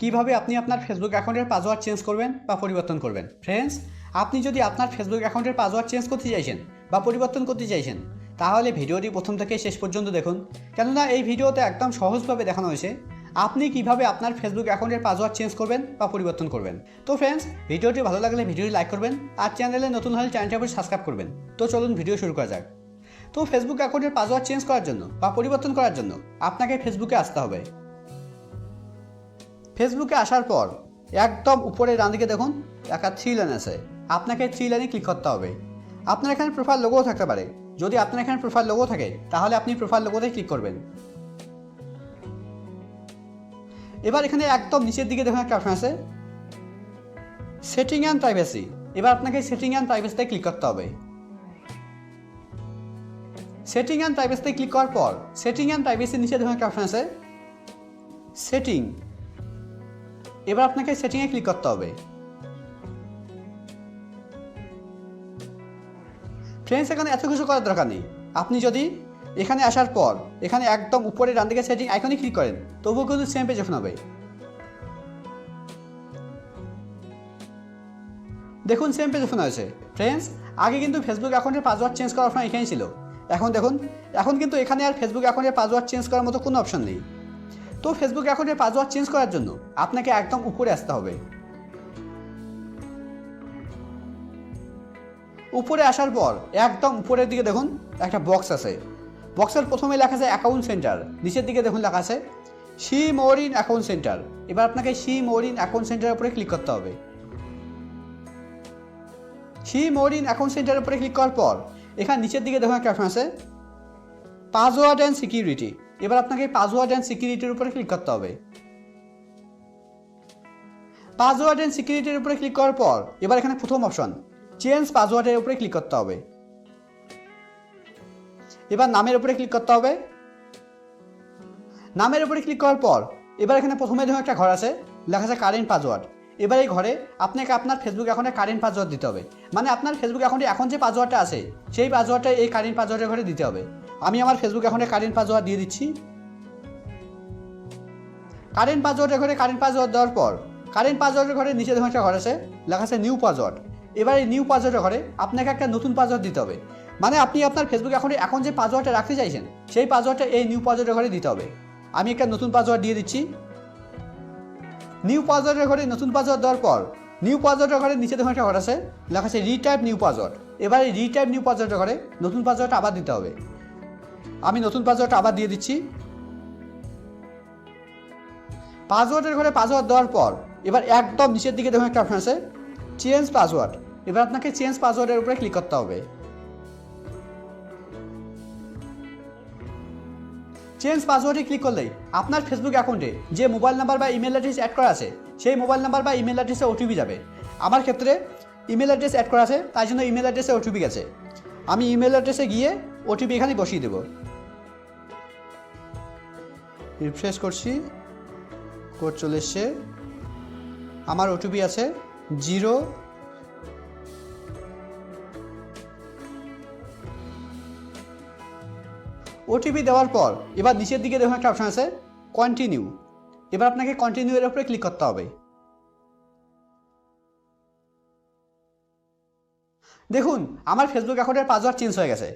কীভাবে আপনি আপনার ফেসবুক অ্যাকাউন্টের পাসওয়ার্ড চেঞ্জ করবেন বা পরিবর্তন করবেন? ফ্রেন্ডস আপনি যদি আপনার ফেসবুক অ্যাকাউন্টের পাসওয়ার্ড চেঞ্জ করতে চাইছেন বা পরিবর্তন করতে চাইছেন, তাহলে ভিডিওটি প্রথম থেকে শেষ পর্যন্ত দেখুন। কেননা এই ভিডিওতে একদম সহজভাবে দেখানো হয়েছে আপনি কীভাবে আপনার ফেসবুক অ্যাকাউন্টের পাসওয়ার্ড চেঞ্জ করবেন বা পরিবর্তন করবেন। তো ফ্রেন্ডস ভিডিওটি ভালো লাগলে ভিডিওটি লাইক করবেন আর চ্যানেলে নতুন হলে চ্যানেলটি সাবস্ক্রাইব করবেন। তো চলুন ভিডিও শুরু করা যাক। তো ফেসবুক অ্যাকাউন্টের পাসওয়ার্ড চেঞ্জ করার জন্য বা পরিবর্তন করার জন্য আপনাকে ফেসবুকে আসতে হবে। ফেসবুকে আসার পর একদম উপরে ডান দিকে দেখুন একটা থ্রি লাইন আছে। আপনাকে থ্রি লাইনে ক্লিক করতে হবে। আপনার এখানে প্রোফাইল লোগো থাকতে পারে। যদি আপনার এখানে প্রোফাইল লোগো থাকে, তাহলে আপনি প্রোফাইল লোগোতে ক্লিক করবেন। এবার এখানে একদম নিচের দিকে দেখুন একটা অপশন আছে। সেটিং অ্যান্ড প্রাইভেসি এবার আপনাকে সেটিং অ্যান্ড প্রাইভেসিতে ক্লিক করতে হবে। সেটিং অ্যান্ড প্রাইভেসিতে ক্লিক করার পর সেটিং অ্যান্ড প্রাইভেসির নিচে দেখুন একটা অপশন আছে। সেটিং এবার আপনাকে সেটিংয়ে ক্লিক করতে হবে। ফ্রেন্ডস এখানে এত কিছু করার দরকার নেই। আপনি যদি এখানে আসার পর, এখানে একদম উপরে ডান দিকে সেটিং আইকনে ক্লিক করেন, তবুও কিন্তু সেম পেজ ওপেন হবে। দেখুন সেম পেজ ওপেন হয়েছে। ফ্রেন্ডস আগে কিন্তু ফেসবুক অ্যাকাউন্টের পাসওয়ার্ড চেঞ্জ করার অপশন এখানেই ছিল। এখন দেখুন, এখন কিন্তু এখানে আর ফেসবুক অ্যাকাউন্টের পাসওয়ার্ড চেঞ্জ করার মতো কোনো অপশন নেই। তো ফেসবুক অ্যাকাউন্টের পাসওয়ার্ড চেঞ্জ করার জন্য আপনাকে একদম উপরে আসতে হবে। উপরে আসার পর একদম উপরের দিকে দেখুন একটা বক্স আছে। বক্সের প্রথমে লেখা আছে অ্যাকাউন্ট সেন্টার নিচের দিকে দেখুন লেখা আছে সি মোরিন অ্যাকাউন্ট সেন্টার এবার আপনাকে সি মোরিন অ্যাকাউন্ট সেন্টারের উপরে ক্লিক করতে হবে। সি মোরিন অ্যাকাউন্ট সেন্টারের উপরে ক্লিক করার পর এখানে নিচের দিকে দেখুন একটা অপশন আছে পাসওয়ার্ড অ্যান্ড সিকিউরিটি এবার আপনাকে পাসওয়ার্ড অ্যান্ড সিকিউরিটির উপরে ক্লিক করতে হবে। পাসওয়ার্ড অ্যান্ড সিকিউরিটির উপরে ক্লিক করার পর, এবার এখানে প্রথম অপশন চেঞ্জ পাসওয়ার্ডের উপরে ক্লিক করতে হবে। এবার নামের উপরে ক্লিক করতে হবে। নামের উপরে ক্লিক করার পর, এবার এখানে প্রথমে ধরুন একটা ঘর আছে, লেখা আছে কারেন্ট পাসওয়ার্ড এবার এই ঘরে আপনাকে আপনার ফেসবুক অ্যাকাউন্টে কারেন্ট পাসওয়ার্ড দিতে হবে। মানে আপনার ফেসবুক অ্যাকাউন্টে এখন যে পাসওয়ার্ডটা আছে, সেই পাসওয়ার্ডটা এই কারেন্ট পাসওয়ার্ডের ঘরে দিতে হবে। আমি আমার ফেসবুক এখন কারেন্ট পাসওয়ার্ড দিয়ে দিচ্ছি। কারেন্ট পাসওয়ার্ডের ঘরে কারেন্ট পাসওয়ার্ড দেওয়ার পর কারেন্ট পাসওয়ার্ডের ঘরে নিচে দেখুন একটা ঘর আছে, লেখা আছে নিউ পাসওয়ার্ড এবার এই নিউ পাসওয়ার্ডের ঘরে আপনাকে একটা নতুন পাসওয়ার্ড দিতে হবে। মানে আপনি আপনার ফেসবুক এখন এখন যে পাসওয়ার্ডটা রাখতে চাইছেন, সেই পাসওয়ার্ডটা এই নিউ পাসওয়ার্ডের ঘরে দিতে হবে। আমি একটা নতুন পাসওয়ার্ড দিয়ে দিচ্ছি। নিউ পাসওয়ার্ডের ঘরে নতুন পাসওয়ার্ড দেওয়ার পর নিউ পাসওয়ার্ডের ঘরে নিচে দেখুন একটা ঘর আছে, লেখা আছে রিটাইপ নিউ পাসওয়ার্ড এবার এই রিটাইপ নিউ পাসওয়ার্ডের ঘরে নতুন পাসওয়ার্ডটা আবার দিতে হবে। আমি নতুন পাসওয়ার্ডটা আবার দিয়ে দিচ্ছি। পাসওয়ার্ডের ঘরে পাসওয়ার্ড দেওয়ার পর, এবার একদম নিচের দিকে দেখুন একটা অপশন আছে চেঞ্জ পাসওয়ার্ড এবার আপনাকে চেঞ্জ পাসওয়ার্ডের উপরে ক্লিক করতে হবে। চেঞ্জ পাসওয়ার্ডে ক্লিক করলেই আপনার ফেসবুক অ্যাকাউন্টে যে মোবাইল নাম্বার বা ইমেল অ্যাড্রেস অ্যাড করা আছে, সেই মোবাইল নাম্বার বা ইমেল অ্যাড্রেসে ওটিপি যাবে। আমার ক্ষেত্রে ইমেল অ্যাড্রেস অ্যাড করা আছে, তাই জন্য ইমেল অ্যাড্রেসে ওটিপি গেছে। আমি ইমেল অ্যাড্রেসে গিয়ে ওটিপি এখানে বসিয়ে দেবো। রিফ্রেশ করছি। কোড চলে এসছে। আমার ওটিপি আছে জিরো ওটিপি দেওয়ার পর, এবার নিচের দিকে দেখুন একটা অপশন আছে কন্টিনিউ এবার আপনাকে কন্টিনিউ এর উপরে ক্লিক করতে হবে। দেখুন, আমার ফেসবুক অ্যাকাউন্টের পাসওয়ার্ড চেঞ্জ হয়ে গেছে।